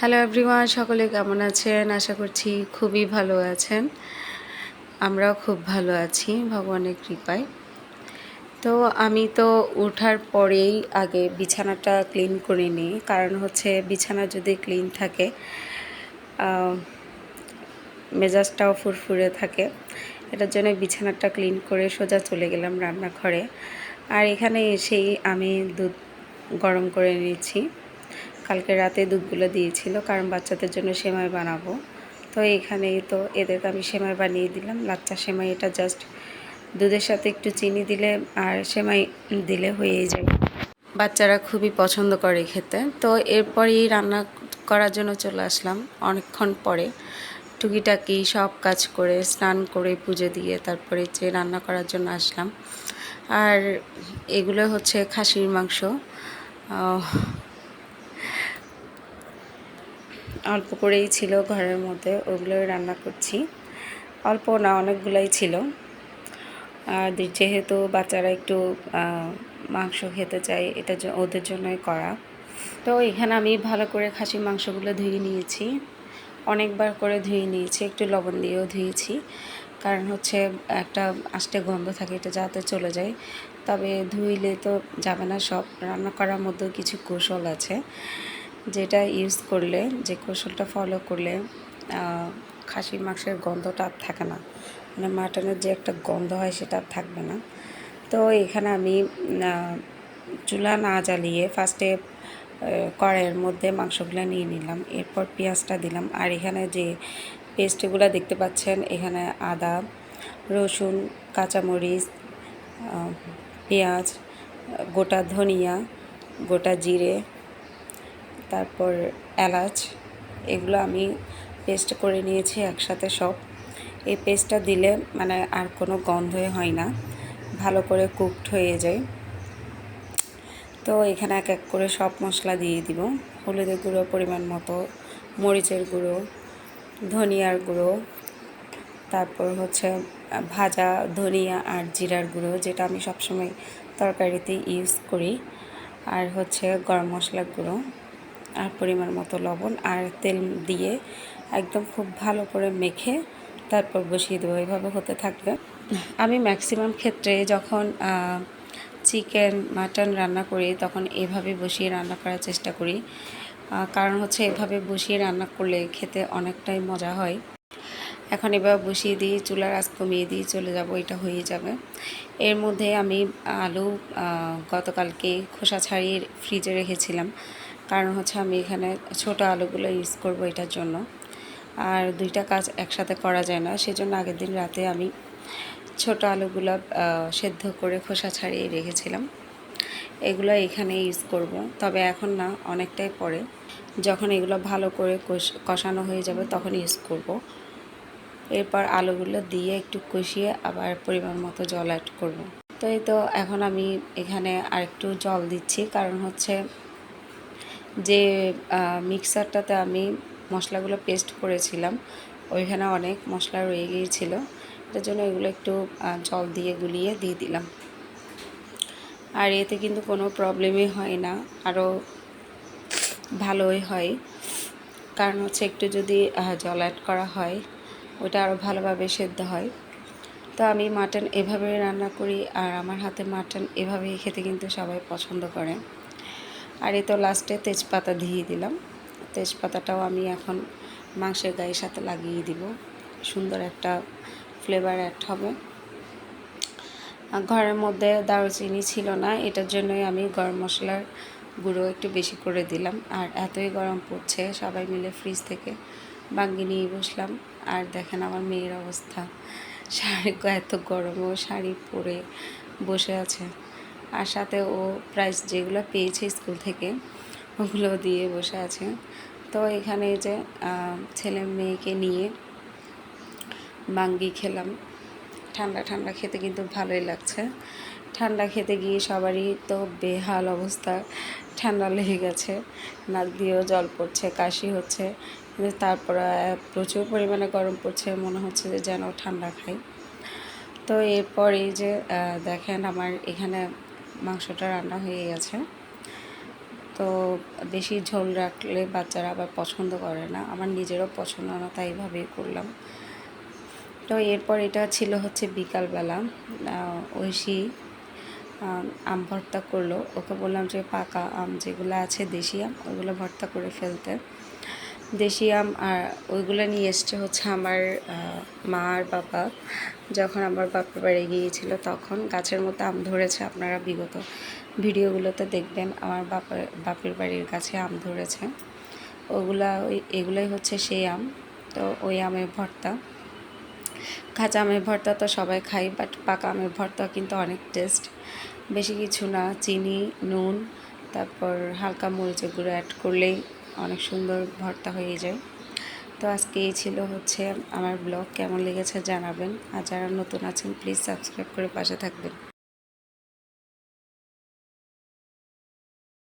Hello everyone সকলে কেমন আছেন? আশা করছি খুবই ভালো আছেন। আমরাও খুব ভালো আছি, ভগবানের কৃপায়। তো আমি তো ওঠার পরেই আগে বিছানাটা ক্লিন করে নিই। কারণ হচ্ছে বিছানা যদি ক্লিন থাকে মেজাজটাও ফুরফুরে থাকে। এটার জন্য বিছানাটা ক্লিন করে সোজা চলে গেলাম রান্নাঘরে। আর এখানে এসেই আমি দুধ গরম করে নিয়েছি। কালকে রাতে দুধগুলো দিয়েছিল, কারণ বাচ্চাদের জন্য সেমাই বানাবো। তো এখানেই তো এদেরকে আমি সেমাই বানিয়ে দিলাম। লাচ্চা সেমাই এটা জাস্ট দুধের সাথে একটু চিনি দিলে আর সেমাই দিলে হয়েই যায়। বাচ্চারা খুবই পছন্দ করে খেতে। তো এরপরেই রান্না করার জন্য চলে আসলাম অনেকক্ষণ পরে। টুকিটাকি সব কাজ করে, স্নান করে, পুজো দিয়ে তারপরে যে রান্না করার জন্য আসলাম। আর এগুলো হচ্ছে খাসির মাংস। অল্প করেই ছিল ঘরের মধ্যে, ওগুলোই রান্না করছি। অল্প না, অনেকগুলাই ছিল। আর যেহেতু বাচ্চারা একটু মাংস খেতে চায়, এটা ওদের জন্যই করা। তো এখানে আমি ভালো করে খাসির মাংসগুলো ধুয়ে নিয়েছি। অনেকবার করে ধুয়ে নিয়েছি, একটু লবণ দিয়েও ধুয়েছি। কারণ হচ্ছে, একটা আষ্টে গন্ধ থাকে, এটা যাতে চলে যায়। তবে ধুইলে তো যাবে না সব। রান্না করার মধ্যেও কিছু কৌশল আছে। যেটা ইউজ করলে, যে কৌশলটা ফলো করলে খাসির মাংসের গন্ধটা আর থাকে না। মানে মাটনের যে একটা গন্ধ হয় সেটা আর থাকবে না। তো এখানে আমি চুলা না জ্বালিয়ে ফার্স্টে কড়াইয়ের মধ্যে মাংসগুলো নিয়ে নিলাম। এরপর পেঁয়াজটা দিলাম। আর এখানে যে পেস্টগুলো দেখতে পাচ্ছেন, এখানে আদা, রসুন, কাঁচামরিচ পেঁয়াজ, গোটা ধনিয়া, গোটা জিরে তারপর এলাচ, এগুলো আমি পেস্ট করে নিয়েছি একসাথে সব। এই পেস্টটা দিলে মানে আর কোনো গন্ধই হয় না, ভালো করে কুকড হয়ে যায়। তো এখানে এক এক করে সব মশলা দিয়ে দিব। হলুদের গুঁড়ো পরিমাণ মতো, মরিচের গুঁড়ো, ধনিয়ার গুঁড়ো, তারপর হচ্ছে ভাজা ধনিয়া আর জিরার গুঁড়ো, যেটা আমি সবসময় তরকারিতে ইউজ করি। আর হচ্ছে গরম মশলার গুঁড়ো। আর পরিমাণ মতো লবণ আর তেল দিয়ে একদম খুব ভালো করে মেখে তারপর বসিয়ে দেবো। এইভাবে হতে থাকবে। আমি ম্যাক্সিমাম ক্ষেত্রে যখন চিকেন মাটন রান্না করি, তখন এভাবে বসিয়ে রান্না করার চেষ্টা করি। কারণ হচ্ছে এভাবে বসিয়ে রান্না করলে খেতে অনেকটাই মজা হয়। এখন এবার বসিয়ে দিই, চুলার আঁচ কমিয়ে দিয়ে চলে যাব, এটা হয়ে যাবে। এর মধ্যে আমি আলু গতকালকে খোসা ছাড়িয়ে ফ্রিজে রেখেছিলাম। কারণ হচ্ছে আমি এখানে ছোট আলুগুলো ইউজ করব এটার জন্য। আর দুইটা কাজ একসাথে করা যায় না, সেজন্য আগের দিন রাতে আমি ছোট আলুগুলো সেদ্ধ করে খোসা ছাড়িয়ে রেখেছিলাম। এগুলো এখানে ইউজ করব, তবে এখন না, অনেকটাই পরে। যখন এগুলো ভালো করে কষ- কষানো হয়ে যাবে তখন ইউজ করব। এরপর আলুগুলো দিয়ে একটু কষিয়ে আবার পরিমাণ মতো জল অ্যাড করব। তো এই তো, এখন আমি এখানে আরেকটু জল দিচ্ছি, কারণ হচ্ছে যে মিক্সারটাতে আমি মশলাগুলো পেস্ট করেছিলাম, ওইখানে অনেক মশলা রয়ে গিয়েছিল। এটার জন্য এগুলো একটু জল দিয়ে গুলিয়ে দিয়ে দিলাম। আর এতে কিন্তু কোনো প্রবলেমই হয় না, আরও ভালোই হয়। কারণ হচ্ছে একটু যদি জল অ্যাড করা হয়, ওটা আরও ভালোভাবে সেদ্ধ হয়। তো আমি মাটন এভাবে রান্না করি, আর আমার হাতে মাটন এভাবেই খেতে কিন্তু সবাই পছন্দ করে। আর এই তো লাস্টে তেজপাতা দিয়ে দিলাম। তেজপাতাটাও আমি এখন মাংসের গায়ের সাথে লাগিয়ে দিব। সুন্দর একটা ফ্লেভার অ্যাড হবে। ঘরের মধ্যে দারুচিনি ছিল না, এটার জন্যই আমি গরম মশলার গুঁড়ো একটু বেশি করে দিলাম। আর এতই গরম পড়ছে, সবাই মিলে ফ্রিজ থেকে বাঙ্গি নিয়ে বসলাম। আর দেখেন আমার মেয়ের অবস্থা। শাড়ি এত গরম ও শাড়ি পরে বসে আছে। আর সাথে ও প্রাইজ যেগুলো পেয়েছে স্কুল থেকে, ওগুলো দিয়ে বসে আছে। তো এখানে যে ছেলে মেয়েকে নিয়ে বাঙ্গি খেলাম। ঠান্ডা ঠান্ডা খেতে কিন্তু ভালোই লাগছে। ঠান্ডা খেতে গিয়ে সবারই তো বেহাল অবস্থা। ঠান্ডা লেগে গেছে, নাক দিয়েও জল পড়ছে, কাশি হচ্ছে। কিন্তু তারপরে প্রচুর পরিমাণে গরম পড়ছে, মনে হচ্ছে যে যেন ঠান্ডা খাই। তো এরপর এই যে দেখেন আমার এখানে মাংসটা রান্না হয়ে গেছে। তো বেশি ঝোল রাখলে বাচ্চারা আবার পছন্দ করে না। আমার নিজেরও পছন্দ না তাই এভাবেই করলাম। তো এরপর এটা ছিল হচ্ছে বিকালবেলা। ঐশী আম, ভর্তা করল। ওকে বললাম যে পাকা আম যেগুলো আছে দেশি আম ওইগুলো ভর্তা করে ফেলতে। দেশি আম আর ওইগুলো নিয়ে এসছে হচ্ছে আমার মা আর বাবা। যখন আমার বাপের বাড়ি গিয়েছিল তখন গাছের মতো আম ধরেছে, আপনারা বিগত ভিডিওগুলোতে দেখবেন আমার বাপের বাপের বাড়ির কাছে আম ধরেছে। ওগুলা, ওই, এগুলোই হচ্ছে সেই আম। তো ওই আমের ভর্তা। কাঁচা আমের ভর্তা তো সবাই খাই বাট পাকা আমের ভর্তা কিন্তু অনেক টেস্ট। বেশি কিছু না, চিনি, নুন, তারপর হালকা মরিচের গুঁড়ো অ্যাড করলেই অনেক সুন্দর ভর্তা হয়ে যায়। তো আজকে এই ছিল হচ্ছে আমার ব্লগ। কেমন লেগেছে জানাবেন। আর যারা নতুন আছেন প্লিজ সাবস্ক্রাইব করে পাশে থাকবেন।